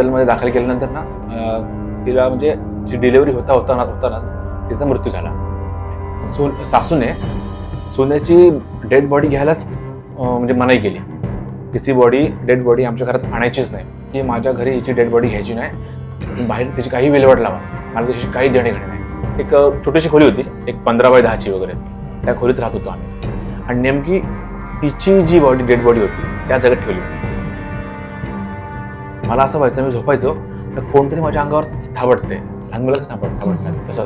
हॉस्पिटलमध्ये दाखल केल्यानंतर ना तिला म्हणजे जी डिलेवरी होता होताना होतानाच तिचा मृत्यू झाला. सून सासूने सुनेची डेड बॉडी घ्यायलाच म्हणजे मनाई केली. तिची बॉडी डेड बॉडी आमच्या घरात आणायचीच नाही. की माझ्या घरी हिची डेड बॉडी घ्यायची नाही. बाहेर तिची काही विल्हेवाट लावा. मला त्याची काही देणे घेणे नाही. एक छोटीशी खोली होती एक पंधरा बाय दहाची वगैरे. त्या खोलीत राहत होतो आम्ही. आणि नेमकी तिची जी बॉडी डेड बॉडी होती त्या जागेत ठेवली होती. मला असं व्हायचं मी झोपायचो तर कोणतरी माझ्या अंगावर थाबडते. लहान मुलाच थाबड थाबडतात तसं.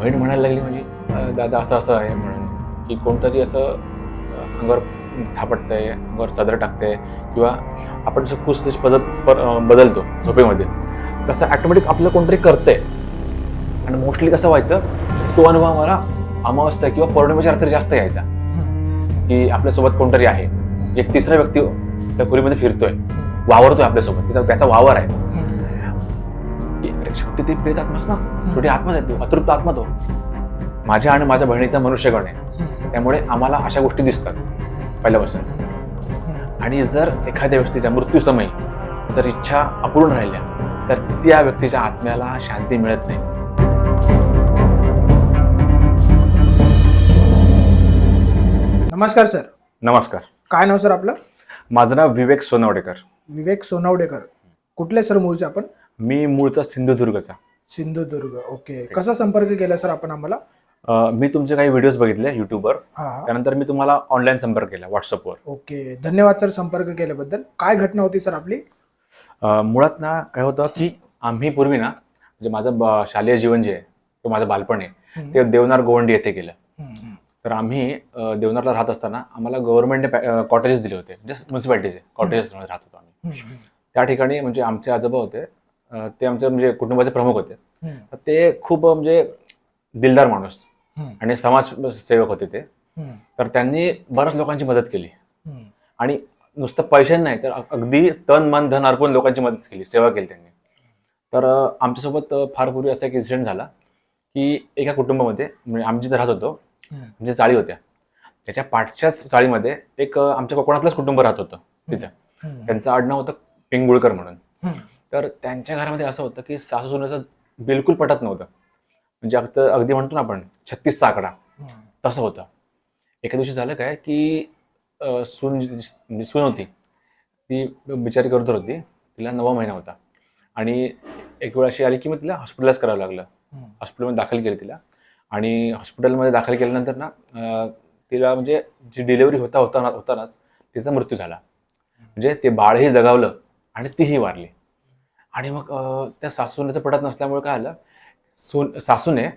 बहीण म्हणायला लागली म्हणजे "अं, दादा असं असं आहे म्हणून. की कोणतरी असं अंगावर थापटतंय अंगावर चादर टाकते किंवा आपण जसं कुस पद्धत बदलतो झोपेमध्ये तसं ॲटोमॅटिक आपलं कोणतरी करतंय. आणि मोस्टली कसं व्हायचं तो अनुभव मला अमावस्या किंवा पौर्णिमेच्या रात्री जास्त यायचा. की आपल्यासोबत कोणतरी आहे. एक तिसरा व्यक्ती त्या खोलीमध्ये फिरतोय. वावरतोय आपल्यासोबत. तिचा त्याचा वावर आहे. शेवटी ते प्रेत आत्माच ना. शेवटी आत्माच आहे. तो अतृप्त आत्मा तो. माझ्या आणि माझ्या बहिणीचा मनुष्यगण आहे. त्यामुळे आम्हाला अशा गोष्टी दिसतात. पहिल्यापासून. आणि जर एखाद्या व्यक्तीच्या मृत्यू समयी जर इच्छा अपूर्ण राहिल्या तर त्या व्यक्तीच्या आत्म्याला शांती मिळत नाही. नमस्कार सर. नमस्कार. काय नाव सर आपलं? माझं नाव विवेक सोनवडेकर. विवेक सोनवडेकर. कुठले सर मूळचे आपण? मी मूळचा सिंधुदुर्गचा. सिंधुदुर्ग. ओके. कसा संपर्क केला सर आपण आम्हाला? अं, मी तुमचे काही व्हिडिओज बघितले युट्यूबवर. हा हा. त्यानंतर मी तुम्हाला ऑनलाईन संपर्क केला व्हॉट्सअपवर. ओके. धन्यवाद सर संपर्क केल्याबद्दल. काय घटना होती सर आपली? अं, मुळात ना काय होतं की आम्ही पूर्वी ना म्हणजे माझं ब- शालेय जीवन जे आहे तो माझं बालपण आहे ते देवनार गोवंडी येथे केलं. तर आम्ही देवनारला राहत असताना आम्हाला गव्हर्नमेंटने कॉटेजेस दिले होते. म्हणजे म्युन्सिपाल्टीचे कॉटेजेस राहत होतो आम्ही. त्या ठिकाणी म्हणजे आमचे आजोबा होते. ते आमचे म्हणजे कुटुंबाचे प्रमुख होते. तर ते खूप म्हणजे दिलदार माणूस आणि समाजसेवक होते ते. तर त्यांनी बऱ्याच लोकांची मदत केली. आणि नुसतं पैशाने नाही तर अगदी तन मन धन अर्पून लोकांची मदत केली सेवा केली त्यांनी. तर आमच्यासोबत फार पूर्वी असा एक इन्सिडेंट झाला की एका कुटुंबामध्ये म्हणजे आम्ही जिथे राहत होतो म्हणजे चाळी होत्या. त्याच्या पाठच्याच चाळीमध्ये एक आमच्या कोकणातलंच कुटुंब राहत होतं तिथं. त्यांचं आडनाव होतं पिंगुळकर म्हणून. तर त्यांच्या घरामध्ये असं होतं की सासू सुनेचं बिलकुल पटत नव्हतं. म्हणजे अगदी अगदी म्हणतो ना आपण छत्तीसचा आकडा. तसं होतं. एका दिवशी झालं काय की सून म्हणजे सून होती. ती बिचारी करत होती. तिला नवा महिना होता. आणि एक वेळ अशी आली की मग तिला हॉस्पिटलाइज करावं लागलं. हॉस्पिटलमध्ये दाखल केलं तिला. आणि हॉस्पिटलमध्ये दाखल केल्यानंतर ना तिला म्हणजे जी डिलिव्हरी होता होताना होतानाच तिचा मृत्यू झाला. म्हणजे ते बाळही जगावलं आणि तीही वारली. आणि मग त्या सासूनेचं पटत नसल्यामुळे काय आलं सून सासूने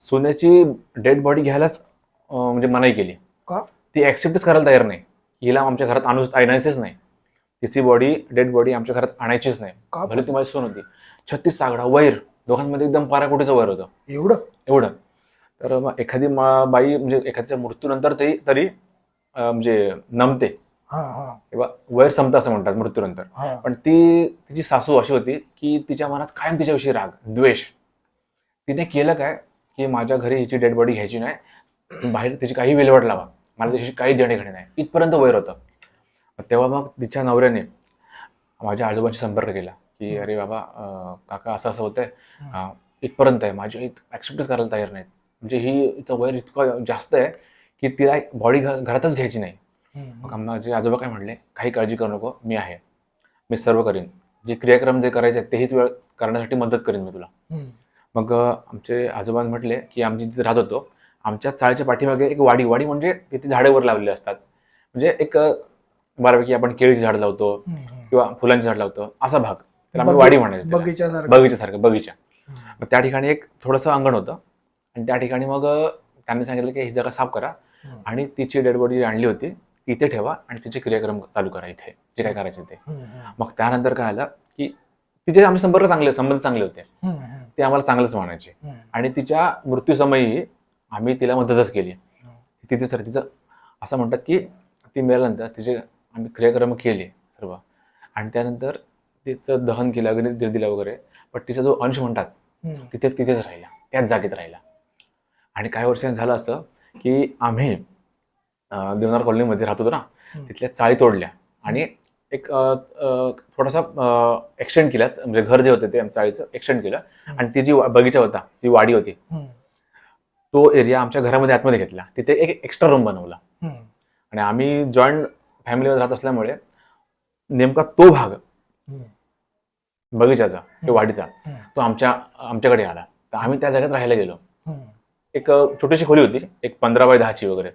सुनेची डेड बॉडी घ्यायलाच म्हणजे मनाई केली. का? ती ॲक्सेप्टच करायला तयार नाही. हिला आमच्या घरात आणू आणायचीच नाही. तिची बॉडी डेड बॉडी आमच्या घरात आणायचीच नाही. का भले ती माझी सून होती. छत्तीस सागडा वैर दोघांमध्ये एकदम पाराकोटीचं वैर होतं. एवढं? एवढं. तर मग एखादी मा- बाई म्हणजे एखाद्याच्या मृत्यूनंतर तरी तरी अं, म्हणजे नमते. हा हा. किंवा वैर संपतं असं म्हणतात मृत्यूनंतर. हा. पण ती तिची सासू अशी होती की तिच्या मनात कायम तिच्याविषयी राग द्वेष. तिने केलं काय? की माझ्या घरी हिची डेड बॉडी घ्यायची नाही. बाहेर तिची काही विल्हेवाट लावा. मला त्याच्याशी काही देणे घेणे नाही. इथपर्यंत वैर होतं. मग तेव्हा मग तिच्या नवऱ्याने माझ्या आजोबांशी संपर्क केला. की अरे बाबा अं, काका असं असं होतंय अं, इथपर्यंत आहे. माझी आई ॲक्सेप्टच करायला तयार नाहीत. म्हणजे ही वैर इतकं जास्त आहे की तिला बॉडी घरातच घ्यायची नाही. मग माझे आजोबा काय म्हणले काही काळजी करू नको मी आहे. मी सर्व करीन. जे क्रियाक्रम जे करायचे आहेत तेही वेळ करण्यासाठी मदत करीन मी तुला. मग आमचे आजोबा म्हटले की आम्ही जिथे राहत होतो आमच्या चाळीच्या पाठीमागे एक वाडी वाडी म्हणजे तिथे झाडे वर लावलेली असतात. म्हणजे एक बऱ्यापैकी आपण केळीची झाड लावतो. किंवा फुलांची झाड लावतो असा भाग. त्याला आम्ही वाडी म्हणायचो. बगीच्यासारखं. बगीचा. हम्म, मग त्या ठिकाणी एक थोडंसं अंगण होतं. आणि त्या ठिकाणी मग त्यांनी सांगितलं की ही जागा साफ करा आणि तिची डेड बॉडी आणली होती ती इथे ठेवा आणि तिचे क्रियाक्रम चालू करा इथे जे काय करायचे ते. मग त्यानंतर काय आलं की तिचे आमचे संपर्क चांगले संबंध चांगले होते. ते आम्हाला चांगलंच म्हणायचे. आणि तिच्या मृत्यूसमयी आम्ही तिला मदतच केली. तिथे सर तिचं असं म्हणतात की ती मेल्यानंतर तिचे आम्ही क्रियाक्रम केले सर्व. आणि त्यानंतर तिचं दहन केलं अग्नी दि- दिला वगैरे. पण तिचा जो अंश म्हणतात तिथे तिथेच राहिला त्याच जागेत राहिला. आणि काही वर्षांनी झालं असं की आम्ही देवनार कॉलनीमध्ये राहत होतो ना. तिथल्या चाळी तोडल्या. आणि एक थोडासा एक्सटेंड केलाच म्हणजे घर जे होते ते आमच्या चाळीचं एक्सटेंड केलं. आणि ती जी बगीचा होता ती वाडी होती तो एरिया आमच्या घरामध्ये आतमध्ये घेतला. तिथे एक एक्स्ट्रा रूम बनवला. आणि आम्ही जॉईंट फॅमिलीमध्ये राहत असल्यामुळे नेमका तो भाग बगीचाचा किंवा वाडीचा तो आमच्या आमच्याकडे आला. तर आम्ही त्या जागेत राहायला गेलो. एक छोटीशी खोली होती एक पंधरा बाय दहाची वगैरे.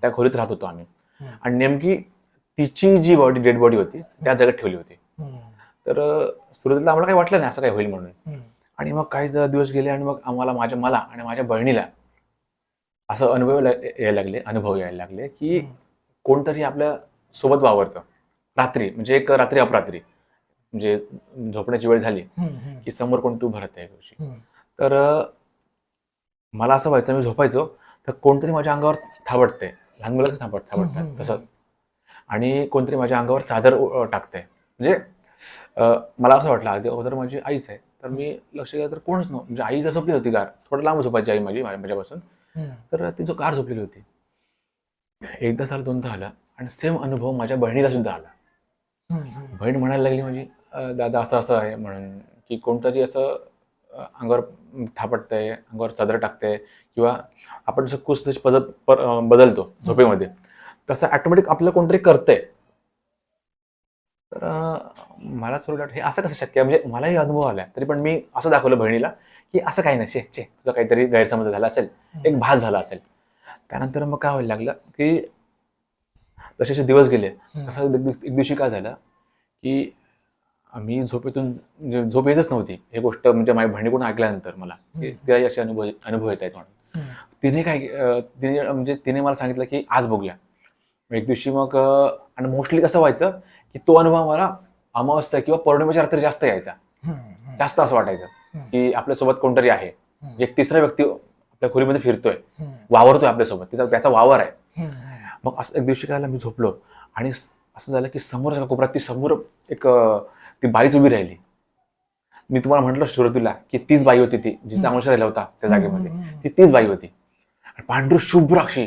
त्या खोलीत राहत होतो आम्ही. आणि नेमकी तिची जी बॉडी डेड बॉडी होती त्या जागेत ठेवली होती. तर सुरुवातीला आम्हाला काही वाटलं नाही असं काही होईल म्हणून. आणि मग काही ज- दिवस गेले आणि मग आम्हाला माझ्या मला आणि माझ्या बहिणीला असं अनुभव यायला लागले अनुभव यायला लागले की. कोणतरी आपल्यासोबत वावरतं. रात्री म्हणजे एक रात्री अपरात्री. म्हणजे झोपण्याची वेळ झाली की समोर उभं राहतं गोष्टी हम्म, तर मला असं व्हायचं मी झोपायचो तर कोणतरी माझ्या अंगावर थाबडतंय लहान मुलाचं थांबट थाबडतात तसं. आणि कोणतरी माझ्या अंगावर चादर अ, टाकतंय म्हणजे मला असं वाटलं अगदी अगोदर माझी आईच आहे तर मी लक्ष केलं तर कोणच नव्हतं म्हणजे आई जर झोपली होती गार थोडं लांब झोपायची आई माझी माझ्या- माझ्यापासून तर ती जो गार झोपलेली होती. एकदा झालं दोनदा आला आणि सेम अनुभव माझ्या बहिणीला सुद्धा आला. बहीण म्हणायला लागली माझी "अ, दादा असं असं आहे म्हणून की कोणतरी असं अंगावर थापटतंय अंगावर चादर टाकतंय किंवा आपण जसं पद्धत पर- अ, बदलतो झोपेमध्ये तसं ॲटोमॅटिक आपलं कोणतरी करतंय. तर मला थोडं वाटलं, हे असं कसं शक्य आहे? म्हणजे मलाही अनुभव आला तरी पण मी असं दाखवलं बहिणीला की असं काही नाही छे छे तुझा काहीतरी गैरसमज झाला असेल एक भास झाला असेल. त्यानंतर मग काय व्हायला लागलं की जसे दिवस गेले तसं एक दिवशी काय झालं की आम्ही झोपेतून म्हणजे झोप येतच नव्हती. हे गोष्ट म्हणजे माझ्या बहिणीकडून ऐकल्यानंतर मला. की हम्म. तिला असे अनुभव अनुभव येत आहेत म्हणून. तिने काय तिने म्हणजे तिने मला सांगितलं की आज बघूया. एक दिवशी मग आणि मोस्टली कसं व्हायचं की तो अनुभव मला अमावस्या किंवा पौर्णिमेच्या रात्री जास्त यायचा. जास्त असं वाटायचं. की आपल्यासोबत कोणतरी आहे. एक तिसरा व्यक्ती आपल्या खोलीमध्ये फिरतोय. वावरतोय आपल्यासोबत तिचा त्याचा वावर आहे. मग असं एक दिवशी काय मी झोपलो. आणि असं झालं की समोरच्या कोपऱ्यात ती समोर एक ती बाईच उभी राहिली. मी तुम्हाला म्हटलं सुरुवातीला की तीच बाई होती ती जिचा अंश राहिला होता त्या जागेमध्ये. ती तीच बाई होती. पांढरी शुभ्र अशी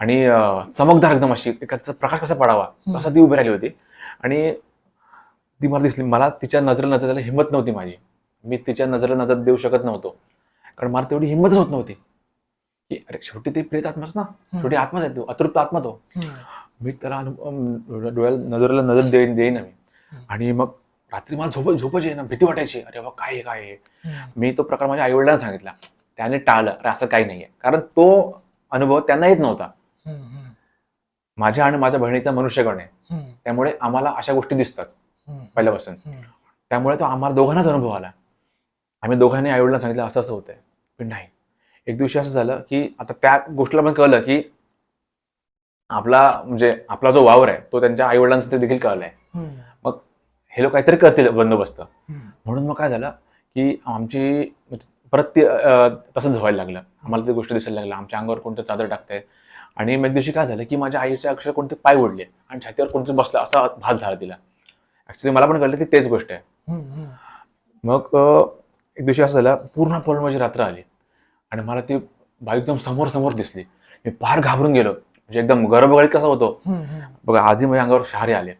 आणि चमकदार एकदम अशी एकाचा प्रकाश कसा पडावा तसा ती उभी राहिली होती. आणि ती मला दिसली मला तिच्या नजरेला नजर द्यायला हिंमत नव्हती माझी. मी तिच्या नजरेला नजर देऊ शकत नव्हतो. कारण मला तेवढी हिंमतच होत नव्हती. की अरे शेवटी ते प्रेत आत्माच ना. शेवटी आत्माच आहे तो अतृप्त आत्मा तो. मी त्याला डोळ्याला नजरेला नजर देईन देईन मी आणि मग रात्री मला झोप झोपच ना भीती वाटायची. अरे बाबा काय आहे काय आहे? मी तो प्रकार माझ्या आईवडिलांना सांगितला. त्याने टाळलं. अरे असं काही नाहीये. कारण तो अनुभव त्यांना येत नव्हता. माझ्या आणि माझ्या बहिणीचा मनुष्यगण आहे. त्यामुळे आम्हाला अशा गोष्टी दिसतात पहिल्यापासून. त्यामुळे तो आम्हाला दोघांनाच अनुभव आला. आम्ही दोघांनी आईवडिलांना सांगितलं असं असं होतंय. पण नाही. एक दिवशी असं झालं की आता त्या गोष्टीला पण कळलं की आपला म्हणजे आपला जो वावर आहे तो त्यांच्या आईवडिलांचं ते देखील कळलंय. हे लोक काहीतरी करतील बंदोबस्त. म्हणून मग काय झालं की आमची म्हणजे परत ते तसंच व्हायला लागलं. आम्हाला ती गोष्ट दिसायला लागल्या आमच्या अंगावर कोणतं चादर टाकतंय? आणि मग एक दिवशी काय झालं की माझ्या आईच्या अक्षर कोणते पाय ओढले आणि छातीवर कोणतरी बसलं असा भास झाला तिला. ऍक्च्युली मला पण कळलं की तेच गोष्ट आहे. मग एक दिवशी असं झालं पूर्ण पौर्णिमेची रात्र आली. आणि मला ती बाई एकदम समोर समोर दिसली. मी फार घाबरून गेलो. म्हणजे एकदम गर्भगळीत कसा होतो? बघा आजही माझ्या अंगावर शहारे आले.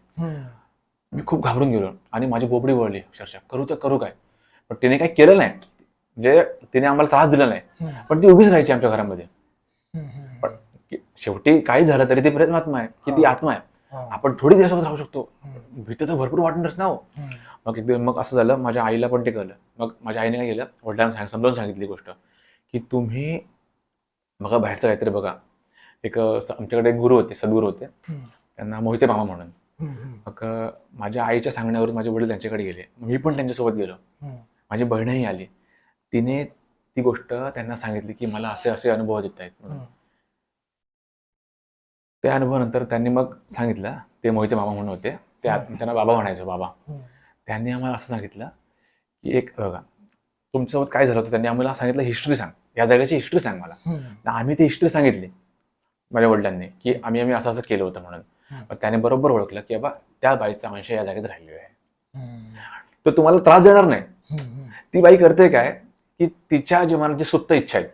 मी खूप घाबरून गेलो आणि माझी बोबडी वळली अक्षरशः. करू तर करू काय? पण तिने काही केलं नाही. म्हणजे तिने आम्हाला त्रास दिला नाही. पण ती उभीच राहायची आमच्या घरामध्ये. पण शेवटी काही झालं तरी ती प्रेमात्मा आहे की ती आत्मा आहे. हा, आपण थोडी त्याच्यासोबत राहू शकतो. भीती तर भरपूर वाटणारच ना हो. मग एकदा मग असं झालं माझ्या आईला पण ते कळलं. मग माझ्या आईने काय केलं? वडिलांना सांग समजावून सांगितली गोष्ट की तुम्ही बघा बाहेरचं काहीतरी बघा. एक आमच्याकडे एक गुरु होते सद्गुरू होते. त्यांना मोहिते मामा म्हणून. मग माझ्या आईच्या सांगण्यावरून माझे वडील त्यांच्याकडे गेले. मी पण त्यांच्यासोबत गेलो. माझी बहीणही आली. तिने ती गोष्ट त्यांना सांगितली की मला असे असे अनुभव येत आहेत म्हणून. त्या अनुभवानंतर त्यांनी मग सांगितलं ते मोहिते मामा म्हणून होते. ते त्यांना बाबा म्हणायचो बाबा. त्यांनी आम्हाला असं सांगितलं की एक बघा तुमच्यासोबत काय झालं होतं? त्यांनी आम्हाला सांगितलं हिस्ट्री सांग. या जागेची हिस्ट्री सांग मला. आम्ही ती हिस्ट्री सांगितली माझ्या वडिलांनी की आम्ही आम्ही असं असं केलं होतं म्हणून. मग त्याने बरोबर ओळखलं की बाबा त्या बाईचा अंश या जागेत राहिलेला आहे. तर तुम्हाला त्रास देणार नाही. ती बाई करते काय की तिच्या जीवनात जी सुप्त इच्छा आहे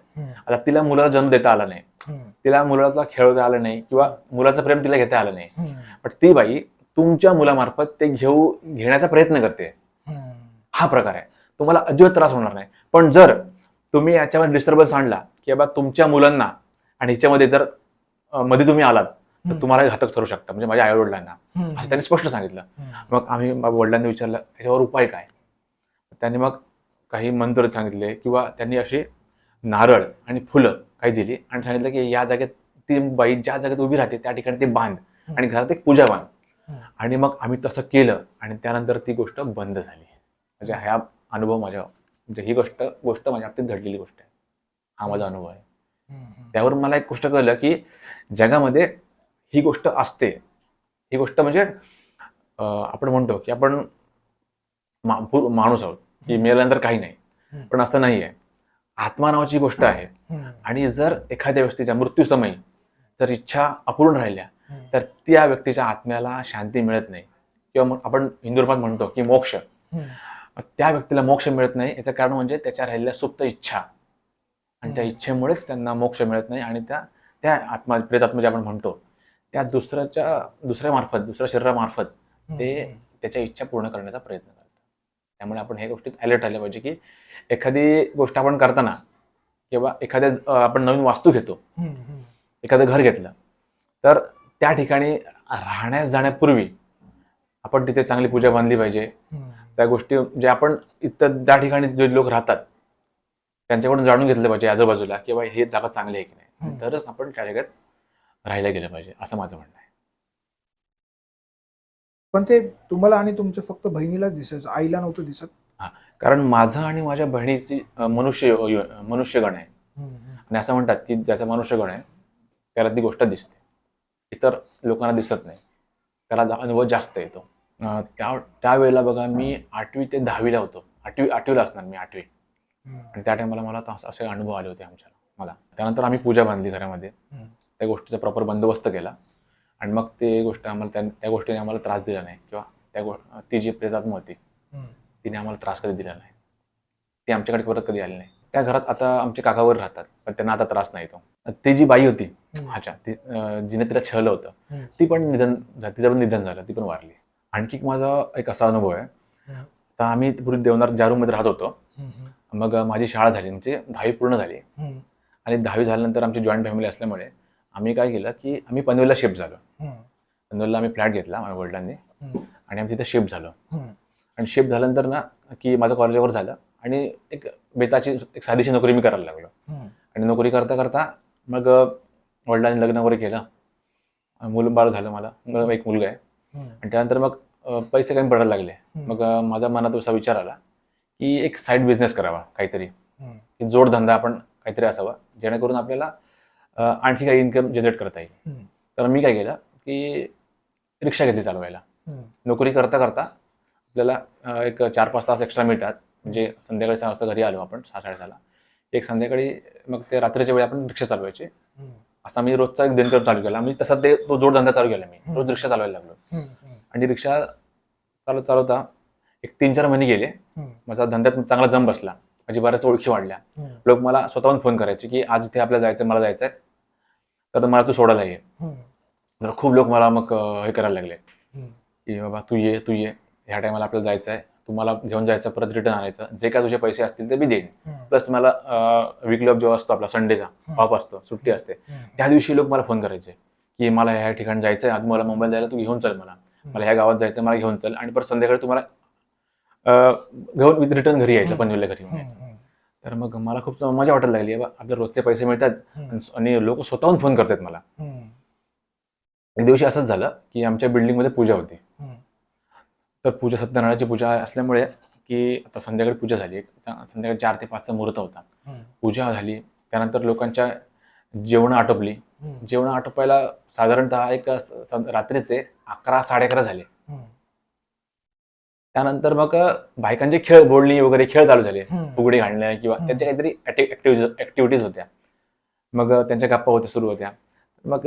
आता तिला मुलाला जन्म देता आला नाही. तिला मुलाला खेळवता आलं नाही किंवा मुलाचं प्रेम तिला घेता आलं नाही. पण ती बाई तुमच्या मुलामार्फत ते घेऊ घेण्याचा प्रयत्न करते. हा प्रकार आहे. तुम्हाला अजिबात त्रास होणार नाही. पण जर तुम्ही याच्यामध्ये डिस्टर्बन्स आणला की बाबा तुमच्या मुलांना आणि ह्याच्यामध्ये जर मध्ये तुम्ही आलात तर. तुम्हाला घातक ठरू शकता म्हणजे माझ्या आई वडिलांना. असं त्यांनी स्पष्ट सांगितलं. मग आम्ही वडिलांनी विचारलं याच्यावर उपाय काय त्यांनी मग काही मंत्र सांगितले किंवा त्यांनी अशी नारळ आणि फुलं काही दिली आणि सांगितलं की या जागेत ती बाई ज्या जागेत उभी राहते त्या ठिकाणी ते बांध आणि घरात एक पूजा बांध. आणि मग आम्ही तसं केलं आणि त्यानंतर ती गोष्ट बंद झाली म्हणजे हा अनुभव माझ्या म्हणजे ही गोष्ट गोष्ट माझ्या बाबतीत घडलेली गोष्ट आहे हा माझा अनुभव आहे हम्म. त्यावरून मला एक गोष्ट कळलं की जगामध्ये ही गोष्ट असते ही गोष्ट म्हणजे आपण म्हणतो की आपण माणूस आहोत की मेल्यानंतर काही नाही. पण असं नाही आहे आत्मा नावाची गोष्ट आहे. आणि जर एखाद्या व्यक्तीच्या मृत्यूसमयी जर इच्छा अपूर्ण राहिल्या. तर त्या व्यक्तीच्या आत्म्याला शांती मिळत नाही किंवा मग आपण हिंदू धर्मात म्हणतो की मोक्ष. त्या व्यक्तीला मोक्ष मिळत नाही याचं कारण म्हणजे त्याच्या राहिलेल्या सुप्त इच्छा आणि त्या. इच्छेमुळेच त्यांना मोक्ष मिळत नाही आणि त्या त्या आत्मा प्रेतात्मा जे आपण म्हणतो त्या दुसऱ्याच्या दुसऱ्या मार्फत दुसऱ्या शरीरामार्फत ते त्याच्या इच्छा पूर्ण करण्याचा प्रयत्न करतात त्यामुळे आपण ह्या गोष्टीत अलर्ट आले पाहिजे की एखादी गोष्ट आपण करताना किंवा एखाद्या आपण नवीन वास्तू घेतो. एखादं घर घेतलं तर त्या ठिकाणी राहण्यास जाण्यापूर्वी आपण तिथे चांगली पूजा बांधली पाहिजे. त्या गोष्टी जे आपण इथं त्या ठिकाणी जे लोक राहतात त्यांच्याकडून जाणून घेतलं पाहिजे आजूबाजूला की बाबा हे जागा चांगली आहे की नाही. तरच आपण त्या जागेत राहायला गेलं पाहिजे असं माझं म्हणणं आहे. पण ते तुम्हाला आणि तुमच्या फक्त बहिणीलाच दिसायचं आईला नव्हतं दिसत? कारण माझं आणि माझ्या बहिणीची मनुष्य मनुष्यगण आहे. आणि असं म्हणतात की ज्याचा मनुष्यगण आहे त्याला ती गोष्ट दिसते. इतर लोकांना दिसत नाही. त्याला अनुभव जास्त येतो त्या त्यावेळेला बघा मी आठवी ते दहावीला होतो. आठवी आठवीला असणार मी आठवी. आणि त्या टायमाला मला असे अनुभव आले होते आमच्याला मला. त्यानंतर आम्ही पूजा बांधली घरामध्ये. त्या गोष्टीचा प्रॉपर बंदोबस्त केला आणि मग ते गोष्ट आम्हाला त्या त्या गोष्टीने आम्हाला त्रास दिला नाही किंवा त्या गो ती जी प्रेतात्मा होती. तिने आम्हाला त्रास कधी दिला नाही ती आमच्याकडे परत कधी आली नाही त्या घरात आता आमचे काकावर राहतात पण त्यांना आता त्रास नाही तो ती जी बाई होती. अच्छा ती जिने तिला छळलं होतं. ती पण निधन तिचं पण निधन झालं ती पण वारली आणखी एक माझा एक असा अनुभव आहे. तर आम्ही पूर्वी देवनार ज्या रूममध्ये राहत होतो. मग माझी शाळा झाली म्हणजे दहावी पूर्ण झाली. आणि दहावी झाल्यानंतर आमची जॉईंट फॅमिली असल्यामुळे आम्ही काय केलं की आम्ही पनवेलला शिफ्ट झालो. पनवेलला आम्ही फ्लॅट घेतला माझ्या वडिलांनी. आणि आम्ही तिथे शिफ्ट झालो. आणि शिफ्ट झाल्यानंतर ना की माझं कॉलेजवर झालं आणि एक बेताची एक साधीशी नोकरी मी करायला लागलो. आणि नोकरी करता करता मग वडिलांनी लग्न वगैरे केलं मुलं बाळ झालं मला एक मुलगा आहे. आणि त्यानंतर मग पैसे कमी पडायला लागले. मग माझ्या मनात असा विचार आला की एक साईड बिझनेस करावा काहीतरी जोडधंदा आपण काहीतरी असावा जेणेकरून आपल्याला आणखी काही इन्कम जनरेट करता येईल. तर मी काय केलं की रिक्षा घेतली चालवायला. नोकरी करता करता आपल्याला एक चार पाच तास एक्स्ट्रा मिळतात. म्हणजे संध्याकाळी सहा वाजता घरी आलो आपण सहा साडेसहाला. एक संध्याकाळी मग ते रात्रीच्या वेळी आपण रिक्षा चालवायची. असा मी रोजचा एक दिनकर चालू केला. मी तसा ते तो जोडधंदा चालू केला मी. रोज रिक्षा चालवायला लागलो. आणि रिक्षा चालवत चालवता एक तीन चार महिने गेले. माझा धंद्यात चांगला जम बसला. माझी बऱ्याच ओळखी वाढल्या. लोक मला स्वतःहून फोन करायचे की आज इथे आपल्याला जायचं मला जायचं आहे तर मला तू सोडायला ये. तर खूप लोक मला मग हे करायला लागले. की बाबा तू ये तू ये. ह्या टायमाला आपल्याला जायचं आहे तुम्हाला घेऊन जायचं परत रिटर्न आणायचं. जे काय तुझे पैसे असतील ते मी देईन. प्लस मला विकली ऑफ जो असतो आपला संडेचा ऑफ असतो सुट्टी असते. त्या दिवशी लोक मला फोन करायचे की मला ह्या ठिकाणी जायचं आहे आज मला मुंबईला जायला तू घेऊन चल मला. मला ह्या गावात जायचं मला घेऊन चल. आणि परत संध्याकाळी तुम्हाला घेऊन विथ रिटर्न घरी यायचं पनवेलला घरी यायचं. तर मग मला खूप मजा वाटायला लागली आपल्या रोजचे पैसे मिळतात. आणि- लोक स्वतःहून फोन करतात मला. एक दिवशी असंच झालं की आमच्या बिल्डिंगमध्ये पूजा होती. तर पूजा सत्यनारायणाची पूजा असल्यामुळे की आता संध्याकाळी पूजा झाली एक संध्याकाळी चार ते पाचचा मुहूर्त होता. पूजा झाली त्यानंतर लोकांच्या जेवणं आटोपली. जेवणं आटोपायला साधारणतः एक रात्रीचे अकरा साडे अकरा झाले. त्यानंतर मग बायकांचे खेळ बोलणी वगैरे खेळ चालू झाले. फुगडी घालणं किंवा. त्यांच्या काहीतरी ऍक्टिव्हिटीज होत्या. मग त्यांच्या गप्पा होत्या सुरू होत्या. मग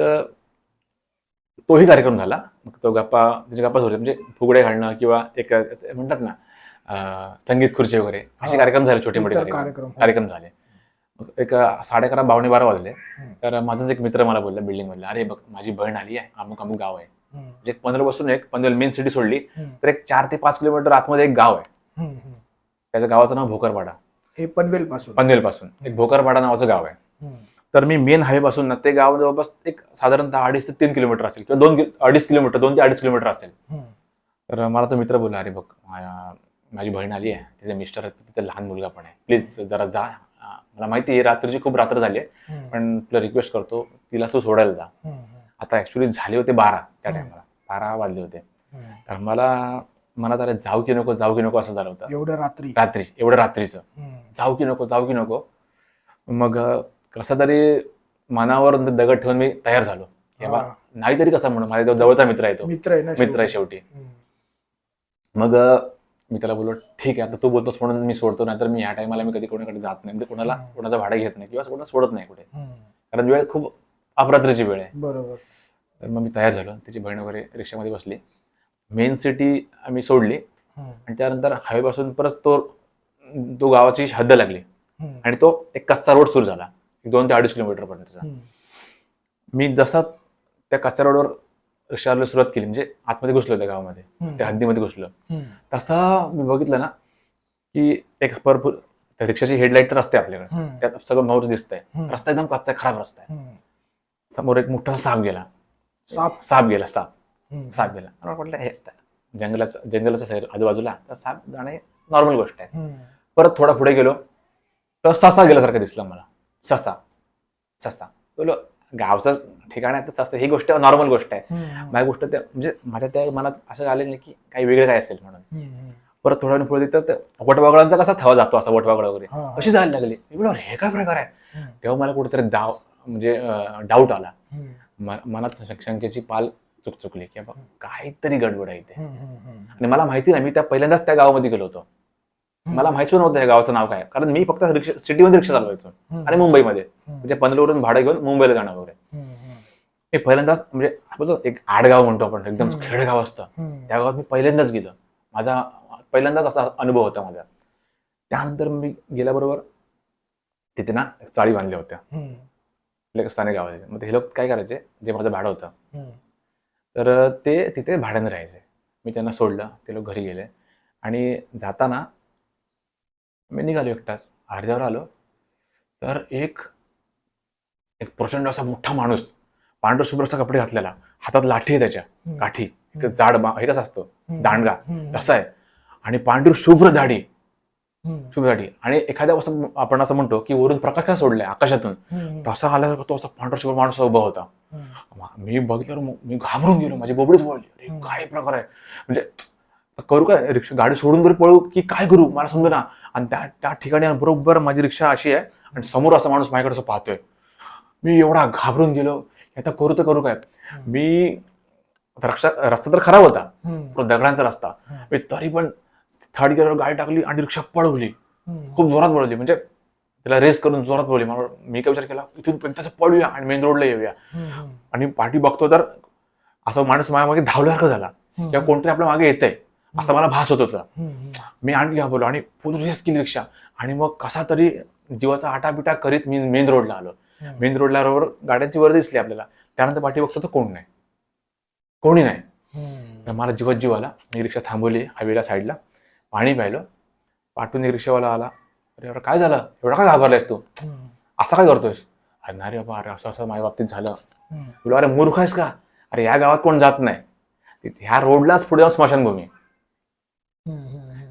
तोही कार्यक्रम झाला. मग तो गप्पा त्याच्या गप्पा होते म्हणजे फुगडे घालणं किंवा एक म्हणतात ना संगीत खुर्ची वगैरे असे हा. कार्यक्रम झाले छोटे मोठे कार्यक्रम. झाले. एक साडे अकरा बावणे बारा वाजले. तर माझाच एक मित्र मला बोलला बिल्डिंग मधला अरे बघ माझी बहीण आली आहे. अमुक अमुक गाव आहे. म्हणजे पनवेल पासून एक पनवेल मेन सिटी सोडली तर एक चार ते पाच किलोमीटर आतमध्ये एक गाव आहे. त्याच्या गावाचं नाव भोकरपाडा. हे पनवेल पासून पनवेल पासून एक भोकरपाडा नावाचं गाव आहे. तर मी मेन हायवे पासून ना ते गाव जवळपास एक साधारणतः अडीच ते तीन किलोमीटर असेल किंवा दोन अडीच किलोमीटर दोन ते अडीच किलोमीटर असेल. तर मला तो मित्र बोलला अरे बघ माझी बहीण आली आहे. तिचे मिस्टर आहेत तिचा लहान मुलगा पण आहे. प्लीज जरा जा. मला माहिती आहे रात्रीची खूप रात्र झाली आहे. पण तुला रिक्वेस्ट करतो तिला तू सोडायला जा. आता ऍक्च्युली झाले होते बारा त्या. टायमाला बारा वाजले होते. तर मला मनात अरे जाऊ की नको जाऊ की नको असं झालं होतं. एवढं रात्री. रात्री एवढं रात्रीचं. जाऊ की नको जाऊ की नको. मग कसं तरी मनावर दगड ठेवून मी तयार झालो. नाही तरी कसं म्हणून माझ्या जवळचा मित्र आहे तो. मित्र आहे ना मित्र आहे शेवटी. मग मी त्याला बोललो ठीक आहे आता तू बोलतोस म्हणून मी सोडतो नाहीतर मी ह्या टायमाला मी कधी कोणाकडे जात नाही. म्हणजे कोणाला. कोणाचं भाडं घेत नाही किंवा कोणाला सोडत नाही कुठे. कारण वेळ खूप अपरात्रीची वेळ आहे. बरोबर. तर मग मी तयार झालो. त्याची बहीण वगैरे रिक्षामध्ये बसली. मेन सिटी आम्ही सोडली. आणि त्यानंतर हायवे पासून परत तो तो गावाची हद्द लागली. आणि तो एक कच्चा रोड सुरू झाला. एक दोन ते अडीच किलोमीटर पर्यंतचा. मी जसा त्या कच्च्या रोडवर रिक्षाला सुरुवात केली म्हणजे आतमध्ये घुसलो त्या गावामध्ये. त्या हद्दीमध्ये घुसलो. तसा मी बघितलं ना की एक भरपूर त्या रिक्षाची हेडलाईट तर असते आपल्याकडे. त्यात सगळं मोर दिसतंय. हम्म, रस्ता एकदम कच्चा आहे, खराब रस्ता आहे. समोर एक मोठा साप गेला. साप? साप गेला साप. साप गेला. मला वाटलं हे जंगलाचं जंगलाचं साईड आजूबाजूला तर साप जाणे नॉर्मल गोष्ट आहे. परत थोडा पुढे गेलो तर ससा गेल्यासारखं दिसलं मला. ससा. ससा. बोलो गावचं ठिकाण आहे तर ससा ही गोष्ट नॉर्मल गोष्ट आहे. हम्म, माझी गोष्ट त्या म्हणजे माझ्या त्या मनात असं आलं नाही की काही वेगळं काय असेल म्हणून. परत थोड्या वेळाने पुढे तर वटवागळांचा कसा थवा जातो असा वटवागळ वगैरे. अशी जायला लागली? हे काय प्रकार आहे? तेव्हा मला कुठेतरी दाव म्हणजे डाऊट आला. मनात शंकेची पाल चुकचुकली की बाबा काहीतरी गडबड आहे इथे. आणि मला माहिती नाही मी त्या पहिल्यांदाच त्या गावामध्ये गेलो होतो. मला माहिती नव्हतं या गावाचं नाव काय. कारण मी फक्त रिक्षा सिटीमध्ये रिक्षा चालवायचो. आणि मुंबईमध्ये. म्हणजे पनवेलवरून भाडं घेऊन मुंबईला जाणं वगैरे. मी पहिल्यांदाच म्हणजे आपण बोलतो एक आडगाव म्हणतो आपण एकदम. खेडेगाव असतं. त्या गावात मी पहिल्यांदाच गेलो. माझा पहिल्यांदाच असा अनुभव होता माझा. त्यानंतर मी गेल्याबरोबर तिथे ना चाळी बांधल्या होत्या. आपल्या स्थानिक गावाचे. मग ते हे लोक काय करायचे? जे माझं भाडं होतं. तर ते तिथे भाड्याने राहायचे. मी त्यांना सोडलं. ते लोक घरी गेले. आणि जाताना मी निघालो एकटाच अर्ध्यावर आलो. तर एक एक प्रचंड असा मोठा माणूस पांढर शुभ्रचा कपडे घातलेला. हातात लाठी आहे त्याच्या. काठी. एक जाड हे कसं असतो? दांडगा. तसा आहे. आणि पांढरी शुभ्र दाढी. दाढी आणि एखाद्या असं आपण असं म्हणतो की वरून प्रकाश का सोडलाय आकाशातून? तसा आल्यासारखा तो असा पांढरा शुभ्र माणूस उभा होता. मा- मग मी घाबरून गेलो. माझी बोबडीच बोलली. अरे. काय प्रकार आहे? म्हणजे करू काय? रिक्षा गाडी सोडून तरी पळू की काय करू? मला समजा ना. आणि त्या त्या ठिकाणी बरोबर माझी रिक्षा अशी आहे आणि समोर असा माणूस माझ्याकडे असं पाहतोय. मी एवढा घाबरून गेलो. आता करू तर करू काय? मी रक्षा रस्ता तर खराब होता. दगडांचा रस्ता. मी तरी पण थर्ड गिअरवर गाडी टाकली आणि रिक्षा पळवली. खूप जोरात पळवली. म्हणजे त्याला रेस करून जोरात पळवली. मला मी काय विचार केला इथून एकदाच पळूया आणि मेन रोडला येऊया. आणि पाठी बघतो तर असा माणूस माझ्या मागे धावल्यासारखं झाला. किंवा कोणतरी आपल्या मागे येतंय असा मला भास होत होता. मी आणखी घाबरलो आणि फुल रेस केली रिक्षा. आणि मग कसा तरी जीवाचा आटापिटा करीत मी मेन रोडला आलो. मेन रोडला रोड गाड्यांची वर दिसली आपल्याला. त्यानंतर पाठी बघतो तर कोण नाही. कोणी नाही. तर मला जीवात जीव आला. मी रिक्षा थांबवली हायवेला साईडला पाणी प्यायलो. पाठून एक रिक्षावाला आला. अरे अरे काय झालं? एवढा काय घाबरलायस तू? असा काय करतोयस? अरे नाही रे बाबा अरे असं असं माझ्या बाबतीत झालं. तुला अरे मूर्ख आहेस का? अरे या गावात कोण जात नाही. ह्या रोडलाच पुढे जाऊन स्मशानभूमी.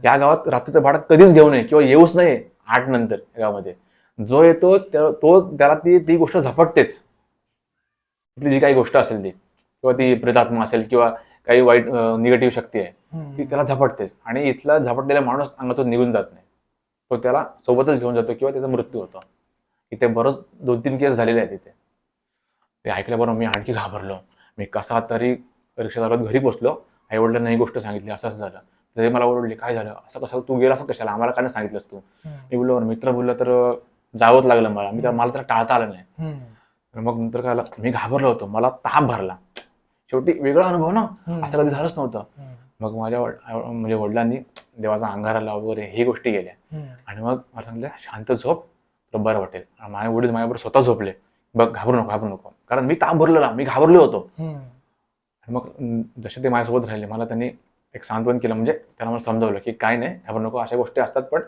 या गावात रात्रीचं भाडं कधीच घेऊ नये किंवा येऊच नये आठ नंतर या गावामध्ये. जो येतो तो त्याला ती ती गोष्ट झपटतेच. तिथली जी काही गोष्ट असेल ती किंवा ती प्रेतात्मा असेल किंवा काही वाईट निगेटिव्ह शक्ती आहे ती त्याला झपटतेच. आणि इथला झपटलेला माणूस अंगातून निघून जात नाही. तो त्याला सोबतच घेऊन जातो किंवा त्याचा मृत्यू होतो. इथे बरंच दोन तीन केस झालेले आहेत इथे. ते ऐकल्याबरोबर मी आणखी घाबरलो. मी कसा तरी रिक्षा चालवत घरी पोचलो. आई वडिलांना ही गोष्ट सांगितली असं असं झालं. ते मला ओरडले काय झालं? असं कसं? तू गेलास कशाला? आम्हाला काय नाही सांगितलंस तू? मी बोललो मित्र बोललं तर जावंच लागलं मला. मी मला तर टाळता आलं नाही. तर मग नंतर काय मी घाबरलो होतो. मला ताप भरला. शेवटी वेगळा अनुभव ना. असं कधी झालंच नव्हतं. मग माझ्या म्हणजे वडिलांनी देवाचा अंगाराला वगैरे हे गोष्टी केल्या. आणि मग मला सांगितलं शांत झोप बरं वाटेल. माझे वडील माझ्याबरोबर स्वतः झोपले. बघ घाबरू नको घाबरू नको. कारण मी ताप मी घाबरलो होतो. आणि मग जसे ते माझ्यासोबत राहिले मला त्यांनी एक सांत्वन केलं. म्हणजे त्यांना मला समजावलं की काय नाही घाबरू नको अशा गोष्टी असतात पण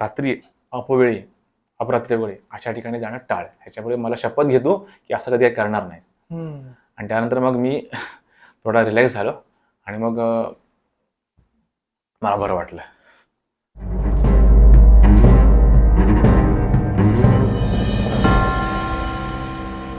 रात्री अपवेळी अपरात्री वेळी अशा ठिकाणी जाणं टाळ. ह्याच्यामुळे मला शपथ घेतो की असं कधी काय करणार नाही आणि त्यानंतर मग मी थोडा रिलॅक्स झालो आणि मग मला बरं वाटलं.